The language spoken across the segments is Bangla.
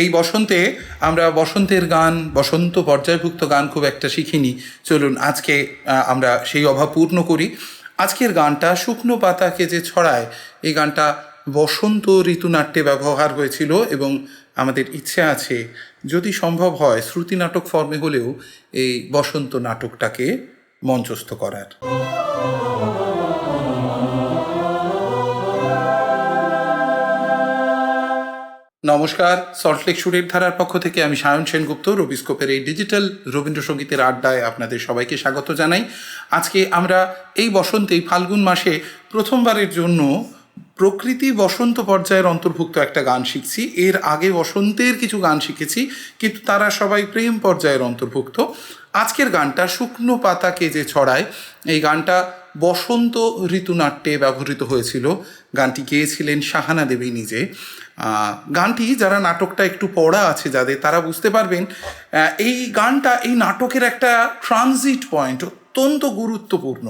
এই বসন্তে আমরা বসন্তের গান, বসন্ত পর্যায়ভুক্ত গান খুব একটা শিখিনি। চলুন, আজকে আমরা সেই অভাব পূর্ণ করি। আজকের গানটা শুকনো পাতাকে যে ছড়ায়, এই গানটা বসন্ত ঋতুনাট্যে ব্যবহার হয়েছিল এবং আমাদের ইচ্ছে আছে, যদি সম্ভব হয়, শ্রুতি নাটক ফর্মে হলেও এই বসন্ত নাটকটাকে মঞ্চস্থ করার। নমস্কার সল্টলেক সুরের ধারার পক্ষ থেকে আমি সায়ন সেনগুপ্ত রবিস্কোপের এই ডিজিটাল রবীন্দ্রসঙ্গীতের আড্ডায় আপনাদের সবাইকে স্বাগত জানাই। আজকে আমরা এই বসন্তেই ফাল্গুন মাসে প্রথমবারের জন্য প্রকৃতি বসন্ত পর্যায়ের অন্তর্ভুক্ত একটা গান শিখছি। এর আগে বসন্তের কিছু গান শিখেছি, কিন্তু তারা সবাই প্রেম পর্যায়ের অন্তর্ভুক্ত। আজকের গানটা শুকনো পাতাকে যে ছড়ায়, এই গানটা বসন্ত ঋতুনাট্যে ব্যবহৃত হয়েছিল। গানটি গেয়েছিলেন শাহানা দেবী নিজে। গানটি যারা নাটকটা একটু পড়া আছে যাদের, তারা বুঝতে পারবেন এই গানটা এই নাটকের একটা ট্রানজিট পয়েন্ট অত্যন্ত গুরুত্বপূর্ণ।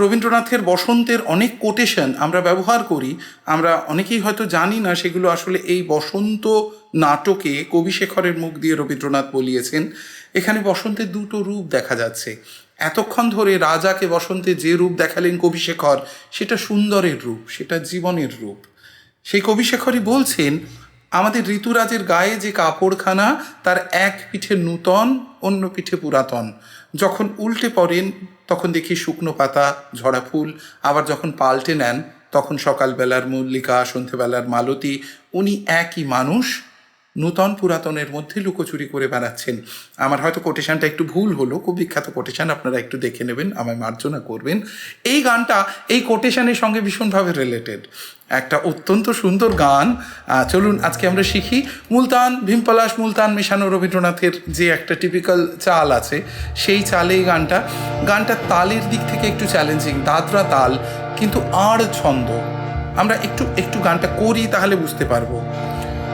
রবীন্দ্রনাথের বসন্তের অনেক কোটেশন আমরা ব্যবহার করি, আমরা অনেকেই হয়তো জানি না সেগুলো আসলে এই বসন্ত নাটকে কবিশেখরের মুখ দিয়ে রবীন্দ্রনাথ বলিয়েছেন। এখানে বসন্তের দুটো রূপ দেখা যাচ্ছে। এতক্ষণ ধরে রাজাকে বসন্তে যে রূপ দেখালেন কবিশেখর সেটা সুন্দরের রূপ, সেটা জীবনের রূপ। সেই কবিশেখরই বলছেন, আমাদের ঋতুরাজের গায়ে যে কাপড়খানা, তার এক পিঠে নূতন, অন্য পিঠে পুরাতন। যখন উল্টে পড়েন, তখন দেখি শুকনো পাতা, ঝরা ফুল। আবার যখন পাল্টে নেন, তখন সকালবেলার মল্লিকা সন্ধেবেলার মালতী। উনি একই মানুষ নূতন পুরাতনের মধ্যে লুকোচুরি করে বেড়াচ্ছেন। আমার হয়তো কোটেশনটা একটু ভুল হলো, খুব বিখ্যাত কোটেশন আপনারা একটু দেখে নেবেন, আমায় মার্জনা করবেন। এই গানটা, এই কোটেশনের সঙ্গে ভীষণভাবে রিলেটেড একটা অত্যন্ত সুন্দর গান। চলুন আজকে আমরা শিখি। মুলতান ভীমপলাশ, মুলতান মেশানো রবীন্দ্রনাথের যে একটা টিপিক্যাল চাল আছে, সেই চালে এই গানটা। গানটা তালের দিক থেকে একটু চ্যালেঞ্জিং দাদরা তাল, কিন্তু আর ছন্দ। আমরা একটু একটু গানটা করি তাহলে বুঝতে পারব।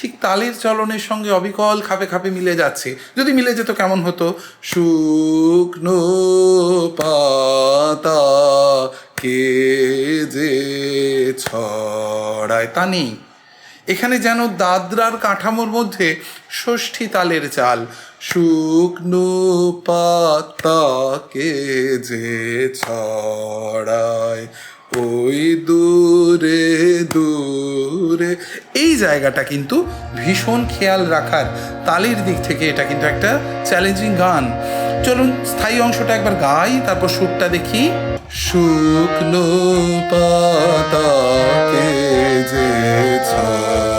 ঠিক তালের চলনের সঙ্গে অবিকল খাপে খাপে মিলে যাচ্ছে। যদি মিলে যেত কেমন হতো? শুকনো পাতা কে যে ছড়ায় তা নেই। এখানে যেন দাদরার কাঠামোর মধ্যে ষষ্ঠী তালের চাল। শুকনো পাতাকে যে ছড়ায় ওই দূরে দূরে। এই জায়গাটা কিন্তু ভীষণ খেয়াল রাখার তালের দিক থেকে এটা কিন্তু একটা চ্যালেঞ্জিং গান। চলুন স্থায়ী অংশটা একবার গাই, তারপর সুরটা দেখি। শুকনো পাতাকে যে ছড়ায়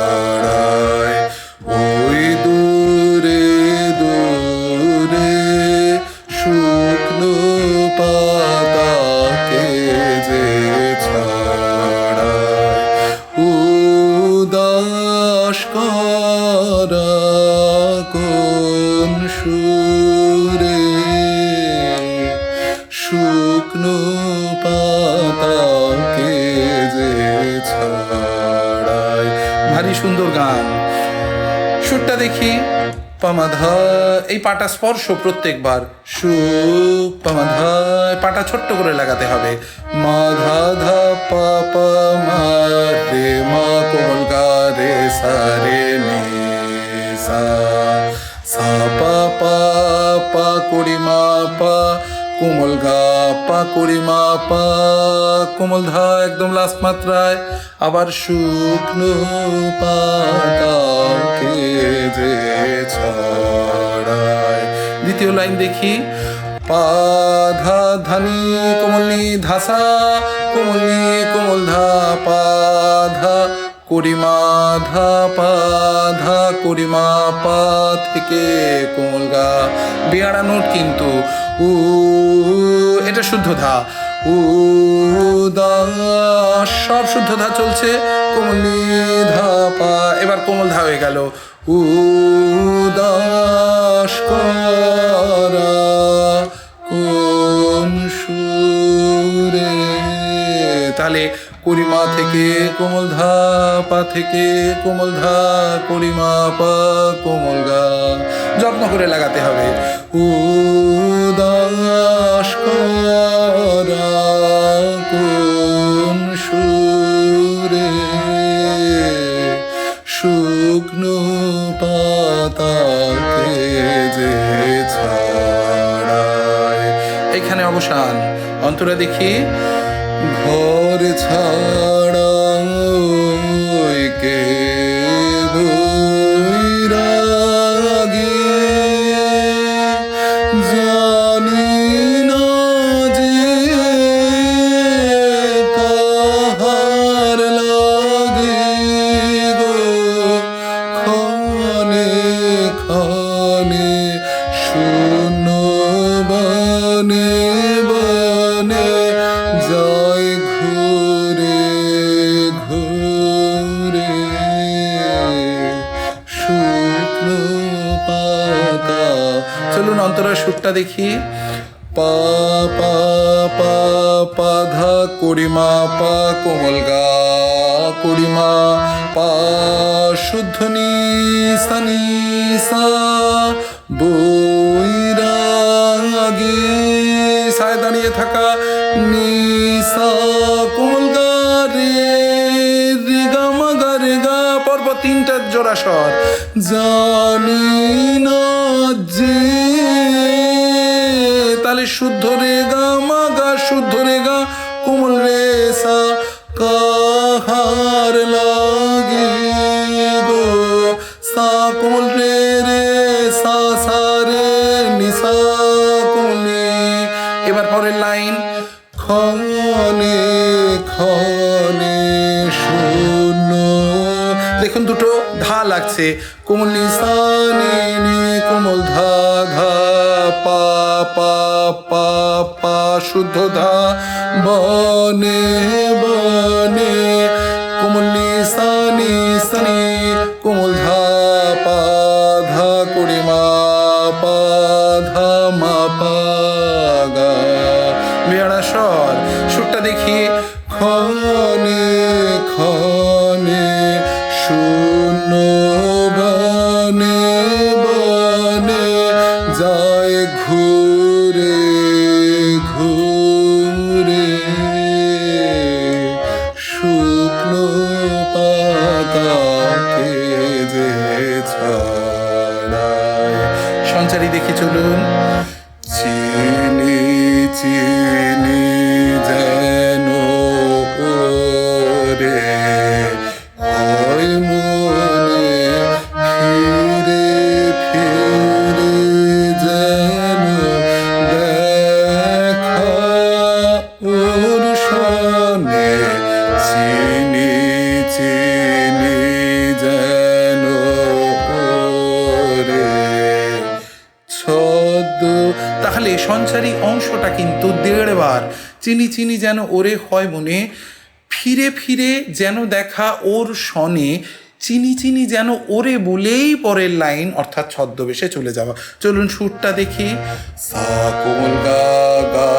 উদাস পামাধা এই পাটা স্পর্শ প্রত্যেকবার। সু পামাধ পাটা ছোট্ট করে লাগাতে হবে। মা ধা পা পা মা রে মা কোমল গা রে, সা রে মে সা। সা, পা পা পা, কুড়ি, মা, পা কোমল ঘা পা কুড়ি মা পা কোমল ধা একদম লাস্ট মাত্রায়। আবার শুকনো পাতাকে যে ছড়ায়। দ্বিতীয় লাইন দেখি। পা ধা ধানি, কোমলি ধাসা, কোমলি কোমল ধা পা ধা। করিমা ধা পা ধা করিমা পা থেকে কোমল গা। বেয়ারা নোট কিন্তু উ, এটা শুদ্ধ ধা। উ সব শুদ্ধ ধা চলছে। কোমলি ধা পা, এবার কোমল ধা হয়ে গেল। উ, দাস সুরে। তাহলে করিমা থেকে কোমল ধা, পা থেকে কোমল ধা, করিমা পা, কোমল যত্ন করে লাগাতে হবে। শুকনো যে এখানে অবসান। অন্তরা দেখি ঘর ছাড়া চলুন অন্তরা সুরটা দেখি। পা পা পা পা ধা করিমা, পা, কোমল গা, করিমা, পা, শুদ্ধ নি সানি সা বৈরাগী সায় দাঁড়িয়ে থাকা নিসা, কোমল গা রে রে গা, মা গা, রে গা, পর্ব তিনটা জোড়া স্বর জানি না যে তাহলে শুদ্ধ রে গা, মা গা, শুদ্ধ রে গা, কোমল রে সা, কাহার লাগে গো। সা কোমল রে রে, সা সা রে নিসা কোমলি এবার পরের লাইন। খনে খনে শূন্য। দেখুন দুটো ধা লাগছে। পা পা পা শুদ্ধ বনে বনে কোমল অংশটা কিন্তু দেড়বার। চিনি চিনি যেন ওরে হয় মনে, ফিরে ফিরে যেন দেখা ওর সনে, চিনি চিনি যেন ওরে বলেই পরের লাইন, অর্থাৎ ছদ্মবেশে চলে যাওয়া। চলুন সুরটা দেখি। সা কোমল গা গা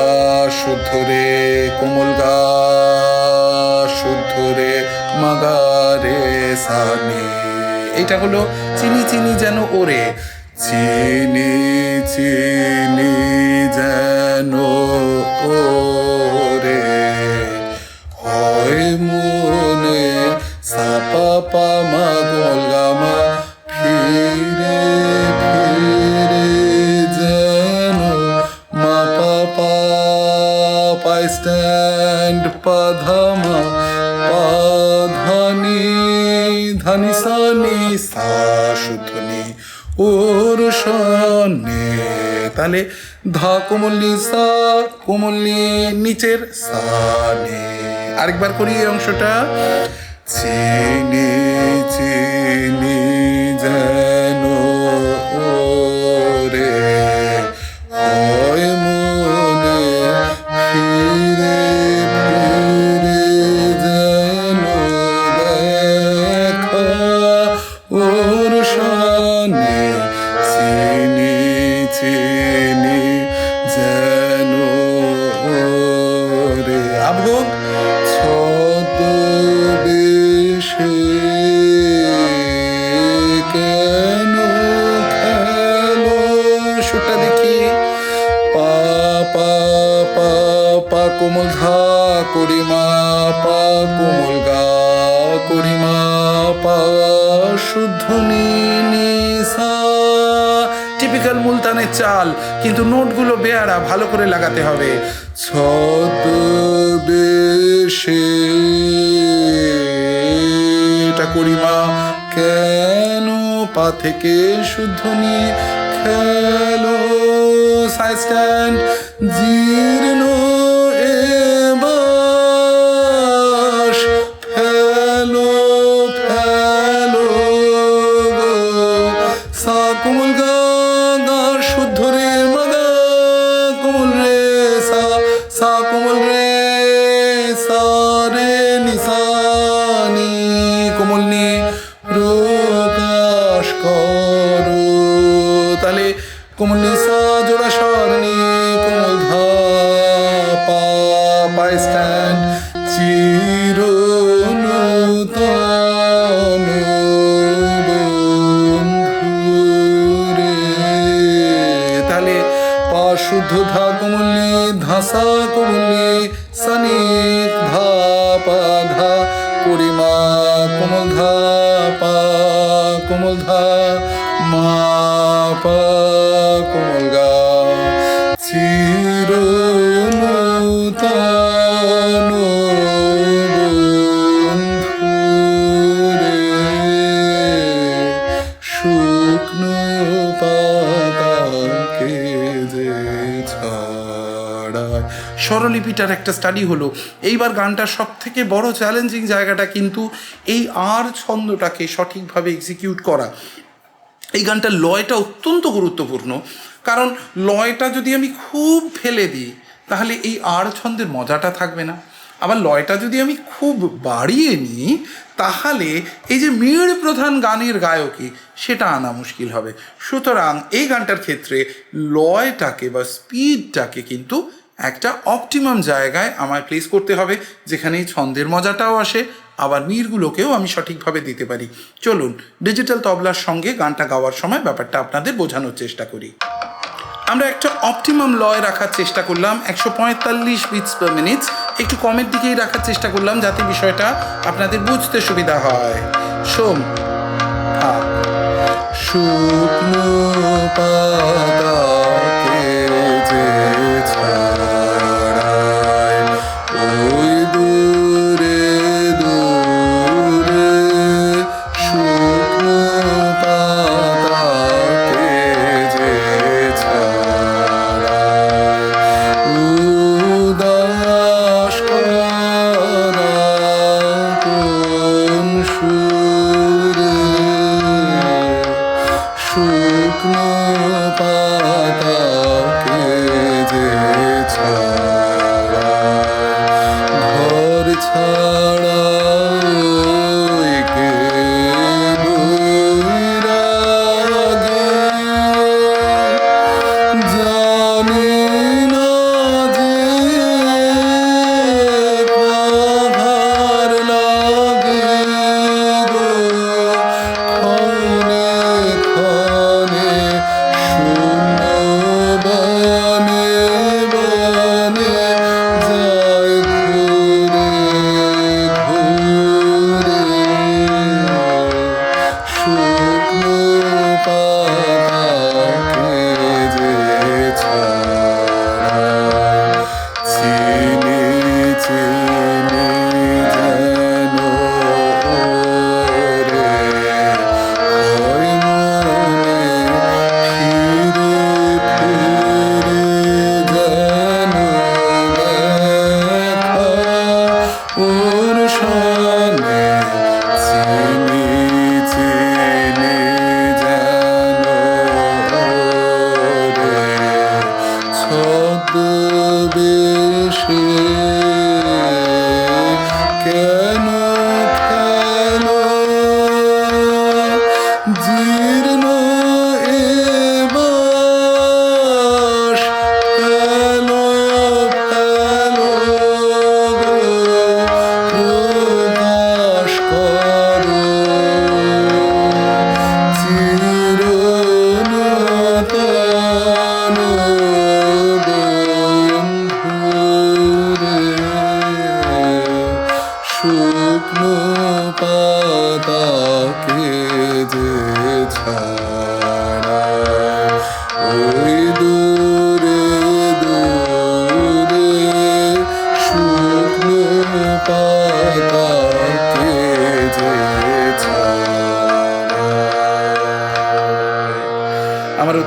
শুদ্ধ রে, কোমল গা শুদ্ধ রে মাগা রে সানে এটা হলো চিনি চিনি যেন ওরে। চিনি চিনি যেন ওরে। হয় মনে সাপা পা মা, গোল গামা ফিরে ফিরে যেন মা পা পা পাই স্ট্যান্ড পা ধামা পা ধানি সানি সা ওর সনে। তাহলে ধা কোমল্লি সা কোমল্লি নিচের সানে। আরেকবার করি এই অংশটা। চিনি চিনি, যেন টিপিক্যাল মুলতানের চাল, কিন্তু নোটগুলো বেয়ারা, ভালো করে লাগাতে হবে। ছদ্মবেশে এটা করিমা কেন পা থেকে শুদ্ধ নিয়ে খেলো? সাই স্ট্যান্ড জীর্ণ পা ছড়ায় স্বরলিপিটার একটা স্টাডি হলো। এইবার গানটার সব থেকে বড় চ্যালেঞ্জিং জায়গাটা কিন্তু এই আর ছন্দটাকে সঠিকভাবে এক্সিকিউট করা। এই গানটার লয়টা অত্যন্ত গুরুত্বপূর্ণ। কারণ লয়টা যদি আমি খুব ফেলে দিই, তাহলে এই আর ছন্দের মজাটা থাকবে না। আবার লয়টা যদি আমি খুব বাড়িয়ে নিই, তাহলে এই যে মেয়ের প্রধান গানের গায়কী, সেটা আনা মুশকিল হবে। সুতরাং এই গানটার ক্ষেত্রে লয়টাকে বা স্পিডটাকে কিন্তু একটা অপটিমাম জায়গায় আমায় প্লেস করতে হবে যেখানে ছন্দের মজাটাও আসে, আবার মিরগুলোকেও আমি সঠিকভাবে দিতে পারি। চলুন ডিজিটাল তবলার সঙ্গে গানটা গাওয়ার সময় ব্যাপারটা আপনাদের বোঝানোর চেষ্টা করি। আমরা একটা অপটিমাম লয় রাখার চেষ্টা করলাম, একশো পঁয়তাল্লিশ বিটস পার মিনিটস একটু কমের দিকেই রাখার চেষ্টা করলাম, যাতে বিষয়টা আপনাদের বুঝতে সুবিধা হয়। সোম ফা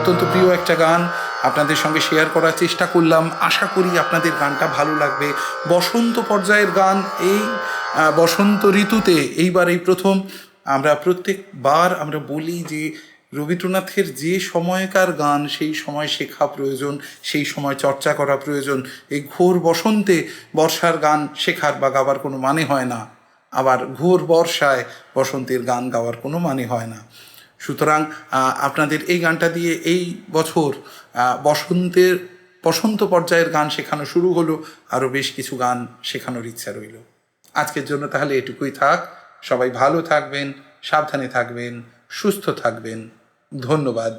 অত্যন্ত প্রিয় একটা গান। আপনাদের সঙ্গে শেয়ার করার চেষ্টা করলাম। আশা করি আপনাদের গানটা ভালো লাগবে। বসন্ত পর্যায়ের গান এই বসন্ত ঋতুতে এইবার এই প্রথম। আমরা প্রত্যেকবার আমরা বলি যে, রবীন্দ্রনাথের যে সময়কার গান, সেই সময় শেখা প্রয়োজন, সেই সময় চর্চা করা প্রয়োজন। এই ঘোর বসন্তে বর্ষার গান শেখার বা গাবার কোনো মানে হয় না। আবার ঘোর বর্ষায় বসন্তের গান গাওয়ার কোনো মানে হয় না। সুতরাং আপনাদের এই গানটা দিয়ে এই বছর বসন্তের, বসন্ত পর্যায়ের গান শেখানো শুরু হলো, আরও বেশ কিছু গান শেখানোর ইচ্ছা রইল। আজকের জন্য তাহলে এটুকুই থাক। সবাই ভালো থাকবেন, সাবধানে থাকবেন, সুস্থ থাকবেন। ধন্যবাদ।